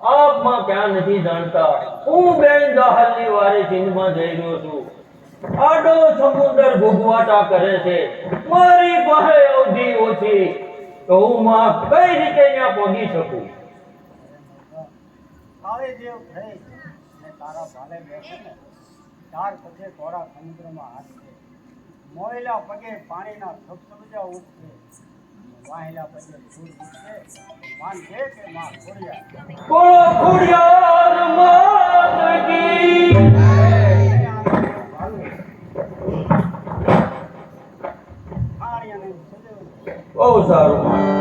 આપમાં ક્યાં નથી જાણતા? હું બેન દહાલની વારે સિંધમાં જઈ રહ્યો છું. આડો સમુદ્ર ભૂગવાટા કરે છે. મારી પાસે અવધિ ઓછી. તો હું માં કઈ રીતે ત્યાં પહોંચી શકું? કાળે જેવ થઈ તારા ભાલે બેસે ને ત્યાર પછી થોડા સમુદ્રમાં હાથશે મોયલા પગે પાણીના સબસબજા ઉઠશે વાહેલા ઉઠશે માન છે કે માં ખોડિયા બોલો ખોડિયાર માત કી બહુ સારું.